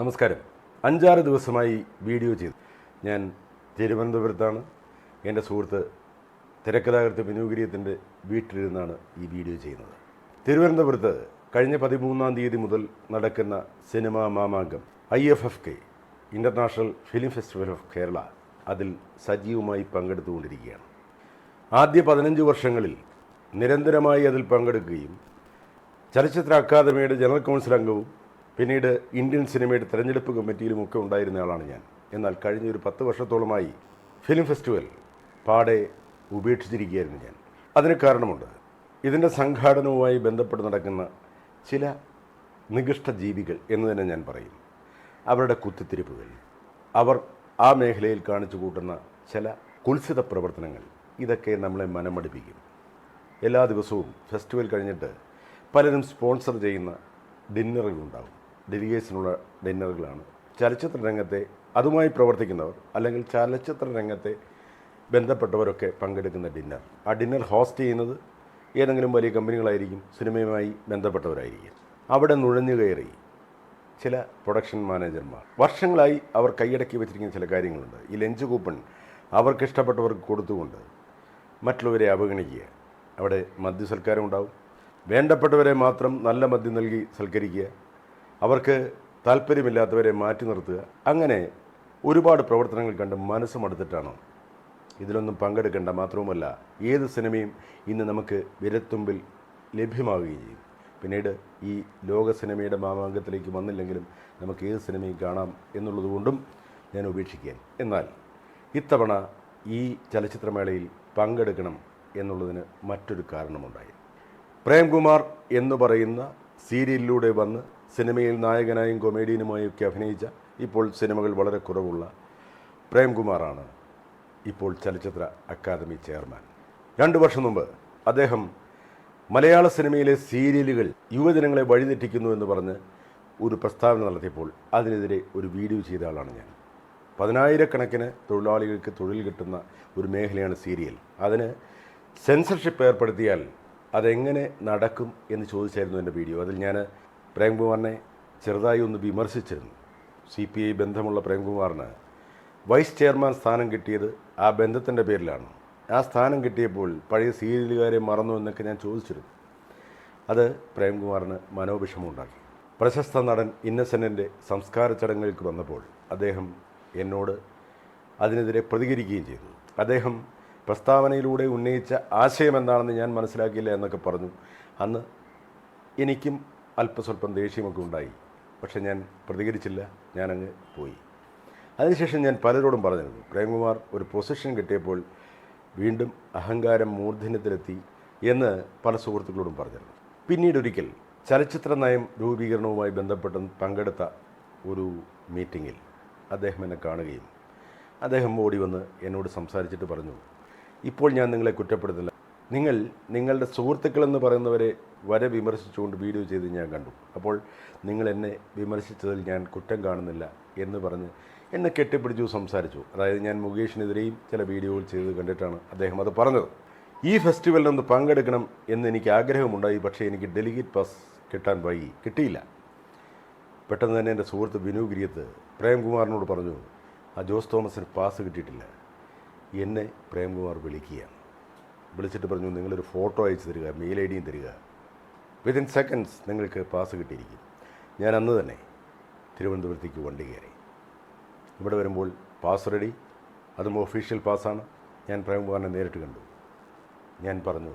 നമസ്കാരം. അഞ്ചാറ് ദിവസമായി വീഡിയോ ചെയ്തു. ഞാൻ തിരുവനന്തപുരത്താണ്. എന്റെ സുഹൃത്ത് തിരക്കഥാകൃത്ത് വിനൂഗിരിയത്തിന്റെ വീട്ടിലിരുന്നാണ് ഈ വീഡിയോ ചെയ്യുന്നത്. തിരുവനന്തപുരത്ത് കഴിഞ്ഞ പതിമൂന്നാം തീയതി മുതൽ നടക്കുന്ന cinema Mamankam I F F K international film festival of Kerala അതിൽ സജീവമായി പങ്കെടുത്തുകൊണ്ടിരിക്കുകയാണ്. ആദ്യ പതിനഞ്ച് വർഷങ്ങളിൽ നിരന്തരമായി അതിൽ പങ്കെടുക്കുകയും ചലച്ചിത്ര അക്കാദമിയുടെ ജനറൽ കൗൺസിൽ അംഗവും പിന്നീട് ഇന്ത്യൻ സിനിമയുടെ തെരഞ്ഞെടുപ്പ് ഉണ്ടായിരുന്ന ആളാണ് ഞാൻ. എന്നാൽ കഴിഞ്ഞ ഒരു പത്ത് വർഷത്തോളമായി ഫിലിം ഫെസ്റ്റിവൽ പാടെ ഉപേക്ഷിച്ചിരിക്കുകയായിരുന്നു ഞാൻ. അതിന് കാരണമുണ്ട്. ഇതിന്റെ സംഘാടനവുമായി ബന്ധപ്പെട്ട് നടക്കുന്ന ചില നികൃഷ്ട ജീവികൾ എന്ന് തന്നെ ഞാൻ പറയും. അവരുടെ കുത്തിത്തിരിപ്പുകൾ അവർ ആ മേഖലയിൽ കാണിച്ചു കൂട്ടുന്ന ചില കുൽസിത പ്രവർത്തനങ്ങൾ ഇതൊക്കെ നമ്മളെ മനമടിപ്പിക്കും. എല്ലാ ദിവസവും ഫെസ്റ്റിവൽ കഴിഞ്ഞിട്ട് പലരും സ്പോൺസർ ചെയ്യുന്ന ഡിന്നറുകളുണ്ടാവും. ഡെലിഗേറ്റ്സിനുള്ള ഡിന്നറുകളാണ്. ചലച്ചിത്ര രംഗത്തെ അതുമായി പ്രവർത്തിക്കുന്നവർ അല്ലെങ്കിൽ ചലച്ചിത്ര രംഗത്തെ ബന്ധപ്പെട്ടവരൊക്കെ പങ്കെടുക്കുന്ന ഡിന്നർ. ആ ഡിന്നർ ഹോസ്റ്റ് ചെയ്യുന്നത് ഏതെങ്കിലും വലിയ കമ്പനികളായിരിക്കും സിനിമയുമായി ബന്ധപ്പെട്ടവരായിരിക്കും. അവിടെ നുഴഞ്ഞു കയറി ചില പ്രൊഡക്ഷൻ മാനേജർമാർ. വർഷങ്ങളായി അവർ കൈയടക്കി വെച്ചിരിക്കുന്ന ചില കാര്യങ്ങളുണ്ട്. ഈ ലഞ്ച് കൂപ്പൺ അവർക്ക് ഇഷ്ടപ്പെട്ടവർക്ക് കൊടുത്തുകൊണ്ട് മറ്റുള്ളവരെ അവഗണിക്കുക. അവിടെ മദ്യസൽക്കാരം ഉണ്ടാവും വേണ്ടപ്പെട്ടവരെ മാത്രം നല്ല മദ്യം നൽകി സൽക്കരിക്കുക. അവർക്ക് താല്പര്യമില്ലാത്തവരെ മാറ്റി നിർത്തുക. അങ്ങനെ ഒരുപാട് പ്രവർത്തനങ്ങൾ കണ്ട് മനസ്സ് മടുത്തിട്ടാണ്. ഇതിലൊന്നും പങ്കെടുക്കേണ്ട മാത്രവുമല്ല ഏത് സിനിമയും ഇന്ന് നമുക്ക് വിരത്തുമ്പിൽ ലഭ്യമാവുകയും ചെയ്യും. പിന്നീട് ഈ ലോക സിനിമയുടെ മാമാങ്കത്തിലേക്ക് വന്നില്ലെങ്കിലും നമുക്ക് ഏത് സിനിമയും കാണാം എന്നുള്ളതുകൊണ്ടും ഞാൻ ഉപേക്ഷിക്കാൻ എന്നാൽ ഇത്തവണ ഈ ചലച്ചിത്രമേളയിൽ പങ്കെടുക്കണം എന്നുള്ളതിന് മറ്റൊരു കാരണമുണ്ടായി. പ്രേംകുമാർ എന്ന് പറയുന്ന സീരിയലിലൂടെ വന്ന് സിനിമയിൽ നായകനായും കൊമേഡിയനുമായും ഒക്കെ അഭിനയിച്ച ഇപ്പോൾ സിനിമകൾ വളരെ കുറവുള്ള പ്രേംകുമാറാണ് ഇപ്പോൾ ചലച്ചിത്ര അക്കാദമി ചെയർമാൻ. രണ്ട് വർഷം മുമ്പ് അദ്ദേഹം മലയാള സിനിമയിലെ സീരിയലുകൾ യുവജനങ്ങളെ വഴിതെറ്റിക്കുന്നു എന്ന് പറഞ്ഞ് ഒരു പ്രസ്താവന നടത്തിയപ്പോൾ അതിനെതിരെ ഒരു വീഡിയോ ചെയ്ത ആളാണ് ഞാൻ. പതിനായിരക്കണക്കിന് തൊഴിലാളികൾക്ക് തൊഴിൽ കിട്ടുന്ന ഒരു മേഖലയാണ് സീരിയൽ. അതിന് സെൻസർഷിപ്പ് ഏർപ്പെടുത്തിയാൽ അതെങ്ങനെ നടക്കും എന്ന് ചോദിച്ചായിരുന്നു എന്റെ വീഡിയോ. അതിൽ ഞാൻ പ്രേംകുമാറിനെ ചെറുതായി ഒന്ന് വിമർശിച്ചിരുന്നു. സി പി ഐ ബന്ധമുള്ള പ്രേംകുമാറിന് വൈസ് ചെയർമാൻ സ്ഥാനം കിട്ടിയത് ആ ബന്ധത്തിന്റെ പേരിലാണ്. ആ സ്ഥാനം കിട്ടിയപ്പോൾ പഴയ സീരിയലുകാരെ മറന്നു എന്നൊക്കെ ഞാൻ ചോദിച്ചിരുന്നു. അത് പ്രേംകുമാറിന് മനോവിഷമുണ്ടാക്കി പ്രശസ്ത നടൻ ഇന്നസെന്റിന്റെ സംസ്കാര ചടങ്ങുകൾക്ക് വന്നപ്പോൾ അദ്ദേഹം എന്നോട് അതിനെതിരെ പ്രതികരിക്കുകയും ചെയ്തു. അദ്ദേഹം പ്രസ്താവനയിലൂടെ ഉന്നയിച്ച ആശയം എന്താണെന്ന് ഞാൻ മനസ്സിലാക്കിയില്ല എന്നൊക്കെ പറഞ്ഞു. അന്ന് എനിക്കും അല്പസ്വല്പം ദേഷ്യമൊക്കെ ഉണ്ടായി. പക്ഷേ ഞാൻ പ്രതികരിച്ചില്ല ഞാനങ്ങ് പോയി. അതിനുശേഷം ഞാൻ പലരോടും പറഞ്ഞിരുന്നു പ്രേംകുമാർ ഒരു പൊസിഷൻ കിട്ടിയപ്പോൾ വീണ്ടും അഹങ്കാരം മൂർധന്യത്തിലെത്തി എന്ന് പല സുഹൃത്തുക്കളോടും പറഞ്ഞിരുന്നു. പിന്നീടൊരിക്കൽ ചലച്ചിത്ര നയം രൂപീകരണവുമായി ബന്ധപ്പെട്ട് പങ്കെടുത്ത ഒരു മീറ്റിങ്ങിൽ അദ്ദേഹം എന്നെ കാണുകയും അദ്ദേഹം ഓടി വന്ന് എന്നോട് സംസാരിച്ചിട്ട് പറഞ്ഞു ഇപ്പോൾ ഞാൻ നിങ്ങളെ കുറ്റപ്പെടുത്തില്ല. നിങ്ങൾ നിങ്ങളുടെ സുഹൃത്തുക്കളെന്ന് പറയുന്നവരെ വരെ വിമർശിച്ചുകൊണ്ട് വീഡിയോ ചെയ്ത് ഞാൻ കണ്ടു. അപ്പോൾ നിങ്ങൾ എന്നെ വിമർശിച്ചതിൽ ഞാൻ കുറ്റം കാണുന്നില്ല എന്ന് പറഞ്ഞ് എന്നെ കെട്ടിപ്പിടിച്ചു സംസാരിച്ചു. അതായത് ഞാൻ മുകേഷിനെതിരെയും ചില വീഡിയോകൾ ചെയ്ത് കണ്ടിട്ടാണ് അദ്ദേഹം അത് പറഞ്ഞത്. ഈ ഫെസ്റ്റിവലിനൊന്ന് പങ്കെടുക്കണം എന്ന് എനിക്ക് ആഗ്രഹമുണ്ടായി. പക്ഷേ എനിക്ക് ഡെലിഗേറ്റ് പാസ് കിട്ടാൻ വൈകി കിട്ടിയില്ല. പെട്ടെന്ന് തന്നെ എന്റെ സുഹൃത്ത് വിനു ഗിരിയത്ത് പ്രേംകുമാറിനോട് പറഞ്ഞു ആ ജോസ് തോമസിന് പാസ് കിട്ടിയിട്ടില്ല. എന്നെ പ്രേംകുമാർ വിളിക്കുകയാണ്. വിളിച്ചിട്ട് പറഞ്ഞു നിങ്ങളൊരു ഫോട്ടോ അയച്ചു തരിക മെയിൽ ഐ ഡിയും തരിക. വിതിൻ സെക്കൻഡ്സ് നിങ്ങൾക്ക് പാസ് കിട്ടിയിരിക്കും. ഞാൻ അന്ന് തന്നെ തിരുവനന്തപുരത്തേക്ക് വണ്ടി കയറി. ഇവിടെ വരുമ്പോൾ പാസ് റെഡി അതും ഒഫീഷ്യൽ പാസ്സാണ് ഞാൻ പ്രേംകുമാറിനെ നേരിട്ട് കണ്ടു. ഞാൻ പറഞ്ഞു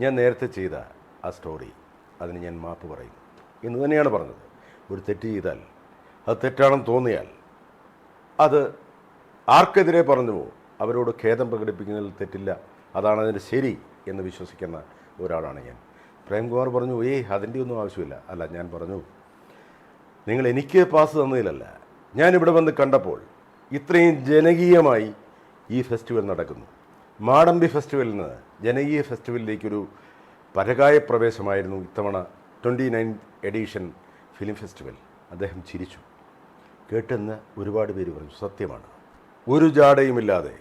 ഞാൻ നേരത്തെ ചെയ്ത ആ സ്റ്റോറി അതിന് ഞാൻ മാപ്പ് പറയും എന്ന് തന്നെയാണ് പറഞ്ഞത്. ഒരു തെറ്റ് ചെയ്താൽ അത് തെറ്റാണെന്ന് തോന്നിയാൽ അത് ആർക്കെതിരെ പറഞ്ഞുവോ? അവരോട് ഖേദം പ്രകടിപ്പിക്കുന്നതിൽ തെറ്റില്ല. അതാണ് അതിന്റെ ശരി എന്ന് വിശ്വസിക്കുന്ന ഒരാളാണ് ഞാൻ. പ്രേംകുമാർ പറഞ്ഞു ഏയ് അതിന്റെ ഒന്നും ആവശ്യമില്ല. അല്ല ഞാൻ പറഞ്ഞു നിങ്ങൾ എനിക്ക് പാസ് തന്നതിലല്ല ഞാനിവിടെ വന്ന് കണ്ടപ്പോൾ ഇത്രയും ജനകീയമായി ഈ ഫെസ്റ്റിവൽ നടക്കുന്നു. മാടമ്പി ഫെസ്റ്റിവലിൽ നിന്ന് ജനകീയ ഫെസ്റ്റിവലിലേക്കൊരു പരകായ പ്രവേശമായിരുന്നു ഇത്തവണ twenty nine edition film festival. അദ്ദേഹം ചിരിച്ചു. കേട്ടെന്ന് ഒരുപാട് പേര് പറഞ്ഞു സത്യമാണ്. ഒരു ജാടയുമില്ലാതെ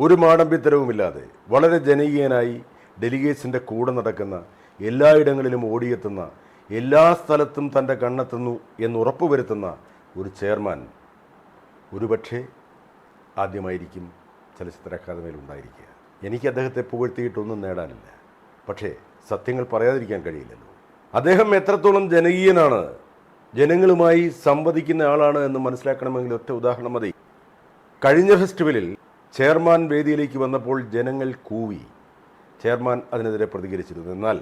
ഒരു മാടമ്പിത്തരവുമില്ലാതെ വളരെ ജനകീയനായി ഡെലിഗേറ്റ്സിന്റെ കൂടെ നടക്കുന്ന എല്ലായിടങ്ങളിലും ഓടിയെത്തുന്ന എല്ലാ സ്ഥലത്തും തന്റെ കണ്ണെത്തുന്നു എന്നുറപ്പ് ഉറപ്പുവരുത്തുന്ന ഒരു ചെയർമാൻ ഒരുപക്ഷെ ആദ്യമായിരിക്കും ചലച്ചിത്ര അക്കാദമിയിൽ ഉണ്ടായിരിക്കുക. എനിക്ക് അദ്ദേഹത്തെ പുകഴ്ത്തിയിട്ടൊന്നും നേടാനില്ല. പക്ഷേ സത്യങ്ങൾ പറയാതിരിക്കാൻ കഴിയില്ലല്ലോ. അദ്ദേഹം എത്രത്തോളം ജനകീയനാണ് ജനങ്ങളുമായി സംവദിക്കുന്ന ആളാണ് എന്ന് മനസ്സിലാക്കണമെങ്കിൽ ഒറ്റ ഉദാഹരണം മതി. കഴിഞ്ഞ ഫെസ്റ്റിവലിൽ ചെയർമാൻ വേദിയിലേക്ക് വന്നപ്പോൾ ജനങ്ങൾ കൂവി. ചെയർമാൻ അതിനെതിരെ പ്രതികരിച്ചിരുന്നു. എന്നാൽ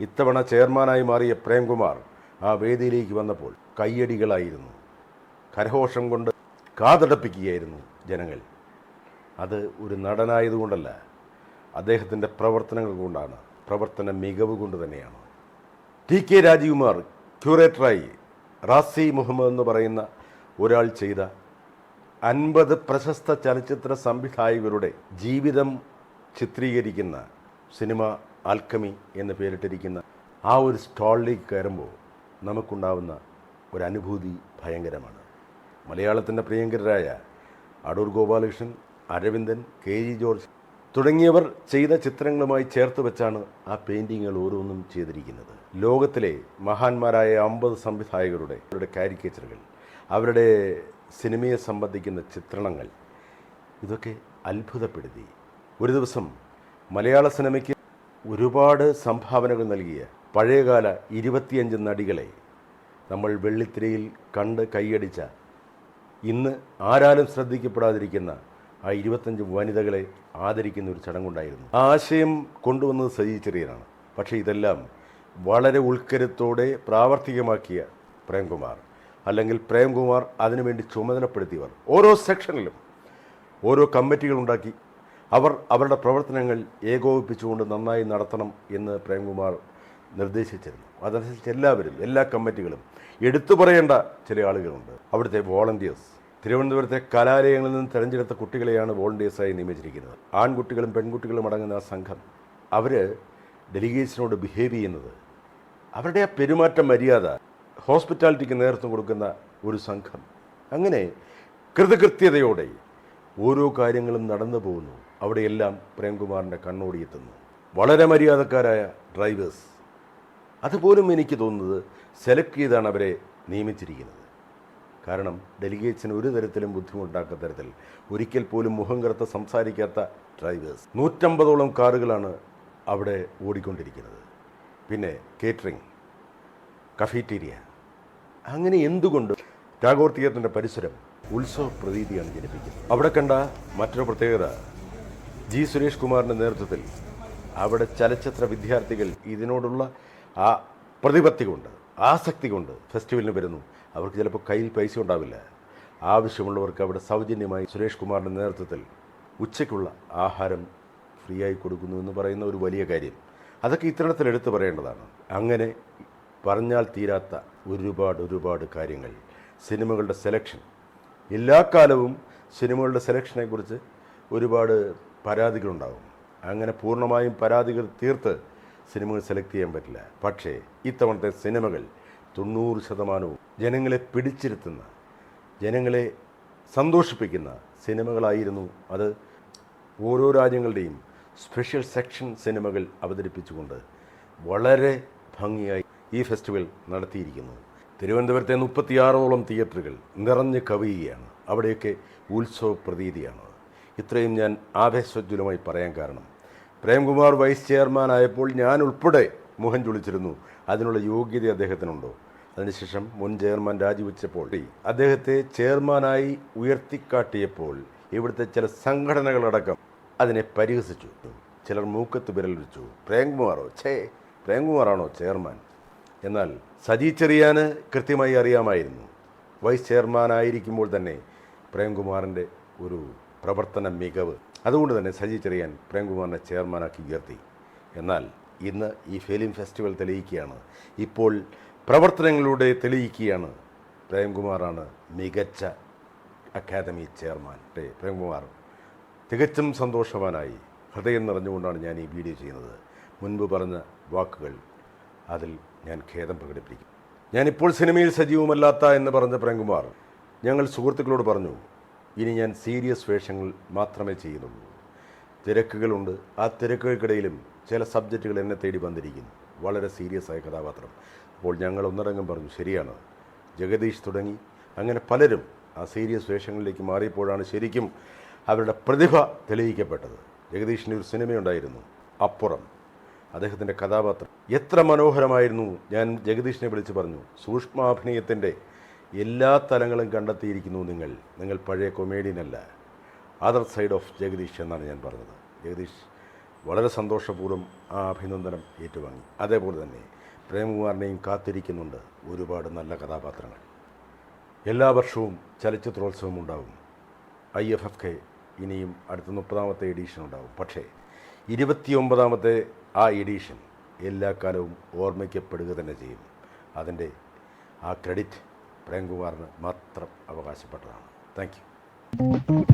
ഇത്തവണ ചെയർമാനായി മാറിയ പ്രേംകുമാർ ആ വേദിയിലേക്ക് വന്നപ്പോൾ കയ്യടികളായിരുന്നു. കരഘോഷം കൊണ്ട് കാതടപ്പിക്കുകയായിരുന്നു ജനങ്ങൾ. അത് ഒരു നടനായതുകൊണ്ടല്ല അദ്ദേഹത്തിന്റെ പ്രവർത്തനങ്ങൾ കൊണ്ടാണ്. പ്രവർത്തന മികവ് കൊണ്ട് തന്നെയാണ്. ടി കെ രാജീവ്കുമാർ ക്യൂറേറ്ററായി റാസി മുഹമ്മദ് എന്ന് പറയുന്ന ഒരാൾ ചെയ്ത അൻപത് പ്രശസ്ത ചലച്ചിത്ര സംവിധായകരുടെ ജീവിതം ചിത്രീകരിക്കുന്ന സിനിമ ആൽക്കമി എന്ന് പേരിട്ടിരിക്കുന്ന ആ ഒരു സ്റ്റാളിലേക്ക് കയറുമ്പോൾ നമുക്കുണ്ടാവുന്ന ഒരു അനുഭൂതി ഭയങ്കരമാണ്. മലയാളത്തിന്റെ പ്രിയങ്കരായ Adoor Gopalakrishnan Aravindan K G George തുടങ്ങിയവർ ചെയ്ത ചിത്രങ്ങളുമായി ചേർത്ത് വെച്ചാണ് ആ പെയിന്റിങ്ങുകൾ ഓരോന്നും ചെയ്തിരിക്കുന്നത്. ലോകത്തിലെ മഹാന്മാരായ അമ്പത് സംവിധായകരുടെ അവരുടെ കാരിക്കേച്ചറുകൾ അവരുടെ സിനിമയെ സംബന്ധിക്കുന്ന ചിത്രണങ്ങൾ ഇതൊക്കെ അത്ഭുതപ്പെടുത്തി. ഒരു ദിവസം മലയാള സിനിമയ്ക്ക് ഒരുപാട് സംഭാവനകൾ നൽകിയ പഴയകാല ഇരുപത്തിയഞ്ച് നടികളെ നമ്മൾ വെള്ളിത്തിരയിൽ കണ്ട് കൈയടിച്ച ഇന്ന് ആരാലും ശ്രദ്ധിക്കപ്പെടാതിരിക്കുന്ന ആ ഇരുപത്തഞ്ച് വനിതകളെ ആദരിക്കുന്ന ഒരു ചടങ്ങുണ്ടായിരുന്നു. ആ ആശയം കൊണ്ടുവന്നത് സജി ചെറിയനാണ്. പക്ഷേ ഇതെല്ലാം വളരെ ഉൾക്കരുത്തോടെ പ്രാവർത്തികമാക്കിയ പ്രേംകുമാർ. അല്ലെങ്കിൽ പ്രേംകുമാർ അതിനുവേണ്ടി ചുമതലപ്പെടുത്തിയവർ. ഓരോ സെക്ഷനിലും ഓരോ കമ്മിറ്റികൾ ഉണ്ടാക്കി അവർ അവരുടെ പ്രവർത്തനങ്ങൾ ഏകോപിപ്പിച്ചുകൊണ്ട് നന്നായി നടത്തണം എന്ന് പ്രേംകുമാർ നിർദ്ദേശിച്ചിരുന്നു. അതനുസരിച്ച് എല്ലാവരും എല്ലാ കമ്മിറ്റികളും എടുത്തു പറയേണ്ട ചില ആളുകളുണ്ട്. അവിടുത്തെ വോളണ്ടിയേഴ്സ്. തിരുവനന്തപുരത്തെ കലാലയങ്ങളിൽ നിന്ന് തിരഞ്ഞെടുത്ത കുട്ടികളെയാണ് വോളണ്ടിയേഴ്സായി നിയമിച്ചിരിക്കുന്നത്. ആൺകുട്ടികളും പെൺകുട്ടികളും അടങ്ങുന്ന ആ സംഘം. അവർ ഡെലിഗേറ്റ്സിനോട് ബിഹേവ് ചെയ്യുന്നത്. അവരുടെ ആ പെരുമാറ്റ മര്യാദ ഹോസ്പിറ്റാലിറ്റിക്ക് നേതൃത്വം കൊടുക്കുന്ന ഒരു സംഘം. അങ്ങനെ കൃതകൃത്യതയോടെ ഓരോ കാര്യങ്ങളും നടന്നു പോകുന്നു. അവിടെയെല്ലാം പ്രേംകുമാറിന്റെ കണ്ണോടി എത്തുന്നു. വളരെ മര്യാദക്കാരായ ഡ്രൈവേഴ്സ്. അതുപോലും എനിക്ക് തോന്നുന്നത് സെലക്ട് ചെയ്താണ് അവരെ നിയമിച്ചിരിക്കുന്നത്. കാരണം ഡെലിഗേറ്റ്സിന് ഒരു തരത്തിലും ബുദ്ധിമുട്ടാക്കാത്ത തരത്തിൽ ഒരിക്കൽ പോലും മുഖം കറുത്ത് സംസാരിക്കാത്ത ഡ്രൈവേഴ്സ്. നൂറ്റമ്പതോളം കാറുകളാണ് അവിടെ ഓടിക്കൊണ്ടിരിക്കുന്നത്. പിന്നെ കേറ്ററിംഗ്. കഫീറ്റീരിയ. അങ്ങനെ എന്തുകൊണ്ട് ടാഗോർ തിയേറ്ററിന്റെ പരിസരം ഉത്സവ പ്രതീതിയാണ് ജനിപ്പിക്കുന്നത്? അവിടെ കണ്ട മറ്റൊരു പ്രത്യേകത ജി സുരേഷ് കുമാറിന്റെ നേതൃത്വത്തിൽ അവിടെ ചലച്ചിത്ര വിദ്യാർത്ഥികൾ ഇതിനോടുള്ള ആ പ്രതിപത്തി കൊണ്ട് ആസക്തി കൊണ്ട് ഫെസ്റ്റിവലിന് വരുന്നു. അവർക്ക് ചിലപ്പോൾ കയ്യിൽ പൈസ ഉണ്ടാവില്ല. ആവശ്യമുള്ളവർക്ക് അവിടെ സൗജന്യമായി സുരേഷ് കുമാറിന്റെ നേതൃത്വത്തിൽ ഉച്ചയ്ക്കുള്ള ആഹാരം ഫ്രീ ആയി കൊടുക്കുന്നു എന്ന് പറയുന്ന ഒരു വലിയ കാര്യം. അതൊക്കെ ഇത്തരണത്തിൽ എടുത്തു പറയേണ്ടതാണ്. അങ്ങനെ പറഞ്ഞാൽ തീരാത്ത ഒരുപാട് ഒരുപാട് കാര്യങ്ങൾ. സിനിമകളുടെ സെലക്ഷൻ എല്ലാ കാലവും സിനിമകളുടെ സെലക്ഷനെക്കുറിച്ച് ഒരുപാട് പരാതികളുണ്ടാകും അങ്ങനെ പൂർണമായും പരാതികൾ തീർത്ത് സിനിമകൾ സെലക്ട് ചെയ്യാൻ പറ്റില്ല. പക്ഷേ ഇത്തവണത്തെ സിനിമകൾ തൊണ്ണൂറ് ശതമാനവും ജനങ്ങളെ പിടിച്ചിരുത്തുന്ന ജനങ്ങളെ സന്തോഷിപ്പിക്കുന്ന സിനിമകളായിരുന്നു അത്. ഓരോ രാജ്യങ്ങളുടെയും സ്പെഷ്യൽ സെക്ഷൻ സിനിമകൾ അവതരിപ്പിച്ചുകൊണ്ട് വളരെ ഭംഗിയായി ഈ ഫെസ്റ്റിവൽ നടത്തിയിരിക്കുന്നത്. തിരുവനന്തപുരത്തെ മുപ്പത്തിയാറോളം തിയേറ്ററുകൾ നിറഞ്ഞ് കവിയുകയാണ്. അവിടെയൊക്കെ ഉത്സവ പ്രതീതിയാണ് ഇത്രയും ഞാൻ ആവേശോജ്വലമായി പറയാൻ കാരണം പ്രേംകുമാർ വൈസ് ചെയർമാൻ ആയപ്പോൾ ഞാൻ ഉൾപ്പെടെ മുഖം ചുളിച്ചിരുന്നു. അതിനുള്ള യോഗ്യത അദ്ദേഹത്തിനുണ്ടോ? അതിനുശേഷം മുൻ ചെയർമാൻ രാജിവെച്ചപ്പോൾ അദ്ദേഹത്തെ ചെയർമാനായി ഉയർത്തിക്കാട്ടിയപ്പോൾ ഇവിടുത്തെ ചില സംഘടനകളടക്കം അതിനെ പരിഹസിച്ചു. ചിലർ മൂക്കത്ത് വിരൽ വെച്ചു പ്രേംകുമാറോ? ഛേ പ്രേംകുമാറാണോ ചെയർമാൻ? എന്നാൽ സജി ചെറിയാന് കൃത്യമായി അറിയാമായിരുന്നു. വൈസ് ചെയർമാനായിരിക്കുമ്പോൾ തന്നെ പ്രേംകുമാറിന്റെ ഒരു പ്രവർത്തന മികവ്. അതുകൊണ്ട് തന്നെ സജി ചെറിയാൻ പ്രേംകുമാറിനെ ചെയർമാനാക്കി ഉയർത്തി. എന്നാൽ ഇന്ന് ഈ ഫിലിം ഫെസ്റ്റിവൽ തെളിയിക്കുകയാണ്. ഇപ്പോൾ പ്രവർത്തനങ്ങളുടെ തെളിയിക്കുകയാണ് പ്രേംകുമാറാണ് മികച്ച അക്കാദമി ചെയർമാൻ. ഡേ പ്രേംകുമാർ തികച്ചും സന്തോഷവാനായി ഹൃദയം നിറഞ്ഞുകൊണ്ടാണ് ഞാൻ ഈ വീഡിയോ ചെയ്യുന്നത്. മുൻപ് പറഞ്ഞ വാക്കുകൾ അതിൽ ഞാൻ ഖേദം പ്രകടിപ്പിക്കും. ഞാനിപ്പോൾ സിനിമയിൽ സജീവമല്ലാത്ത എന്ന് പറഞ്ഞ പ്രേംകുമാർ ഞങ്ങൾ സുഹൃത്തുക്കളോട് പറഞ്ഞു ഇനി ഞാൻ സീരിയസ് വേഷങ്ങൾ മാത്രമേ ചെയ്യുന്നുള്ളൂ. തിരക്കുകളുണ്ട്. ആ തിരക്കുകൾക്കിടയിലും ചില സബ്ജക്റ്റുകൾ എന്നെ തേടി വന്നിരിക്കുന്നു. വളരെ സീരിയസ് ആയ കഥാപാത്രം. അപ്പോൾ ഞങ്ങൾ ഒന്നടങ്കം പറഞ്ഞു ശരിയാണ്. ജഗദീഷ് തുടങ്ങി. അങ്ങനെ പലരും ആ സീരിയസ് വേഷങ്ങളിലേക്ക് മാറിയപ്പോഴാണ് ശരിക്കും അവരുടെ പ്രതിഭ തെളിയിക്കപ്പെട്ടത്. ജഗദീഷിന്റെ ഒരു സിനിമയുണ്ടായിരുന്നു അപ്പുറം. അദ്ദേഹത്തിന്റെ കഥാപാത്രം. എത്ര മനോഹരമായിരുന്നു. ഞാൻ ജഗദീഷിനെ വിളിച്ച് പറഞ്ഞു സൂക്ഷ്മാഭിനയത്തിന്റെ എല്ലാ തലങ്ങളും കണ്ടെത്തിയിരിക്കുന്നു നിങ്ങൾ. നിങ്ങൾ പഴയ കൊമേഡിയനല്ല അതർ സൈഡ് ഓഫ് ജഗദീഷ് എന്നാണ് ഞാൻ പറഞ്ഞത്. ജഗദീഷ് വളരെ സന്തോഷപൂർവം ആ അഭിനന്ദനം ഏറ്റുവാങ്ങി. അതേപോലെ തന്നെ പ്രേംകുമാറിനെയും കാത്തിരിക്കുന്നുണ്ട് ഒരുപാട് നല്ല കഥാപാത്രങ്ങൾ. എല്ലാ വർഷവും ചലച്ചിത്രോത്സവം ഉണ്ടാവും. ഐ എഫ് എഫ് കെ ഇനിയും അടുത്ത മുപ്പതാമത്തെ എഡീഷൻ ഉണ്ടാവും. പക്ഷേ ഇരുപത്തിയൊമ്പതാമത്തെ ആ എഡീഷൻ എല്ലാ കാലവും ഓർമ്മിക്കപ്പെടുക തന്നെ ചെയ്യും. അതിന്റെ ആ ക്രെഡിറ്റ് പ്രേംകുമാറിന് മാത്രം അവകാശപ്പെട്ടതാണ്. Thank you